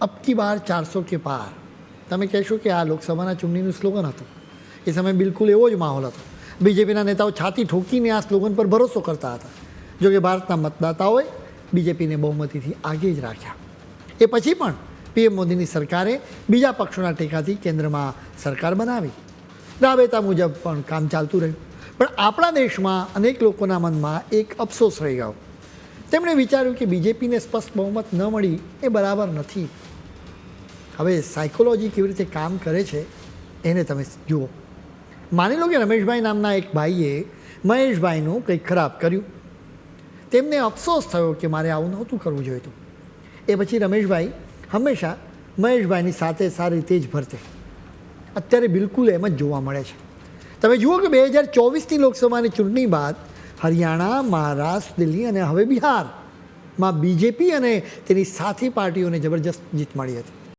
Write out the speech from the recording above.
અબકી બાર ચારસો કે પાર. તમે કહેશો કે આ લોકસભાના ચૂંટણીનું સ્લોગન હતું. એ સમયે બિલકુલ એવો જ માહોલ હતો. બીજેપીના નેતાઓ છાતી ઠોકીને આ સ્લોગન પર ભરોસો કરતા હતા. જોકે ભારતના મતદાતાઓએ બીજેપીને બહુમતીથી આગે જ રાખ્યા. એ પછી પણ પીએમ મોદીની સરકારે બીજા પક્ષોના ટેકાથી કેન્દ્રમાં સરકાર બનાવી. રાબેતા મુજબ પણ કામ ચાલતું રહ્યું. પણ આપણા દેશમાં અનેક લોકોના મનમાં એક અફસોસ રહી ગયો. તેમણે વિચાર્યું કે બીજેપીને સ્પષ્ટ બહુમત ન મળી એ બરાબર નથી. હવે સાયકોલોજી કેવી રીતે કામ કરે છે, એને તમે જુઓ. માની લો કે રમેશભાઈ નામના એક ભાઈએ મહેશભાઈનું કંઈક ખરાબ કર્યું. તેમને અફસોસ થયો કે મારે આવું નહોતું કરવું જોઈતું. એ પછી રમેશભાઈ હંમેશા મહેશભાઈની સાથે સારી રીતે જ ભરતે અત્યારે બિલકુલ એમ જ જોવા મળે છે. તમે જુઓ કે બે હજાર ચોવીસની લોકસભાની ચૂંટણી બાદ હરિયાણા, મહારાષ્ટ્ર, દિલ્હી અને હવે બિહારમાં બીજેપી અને તેની સાથી પાર્ટીઓને જબરજસ્ત જીત મળી હતી.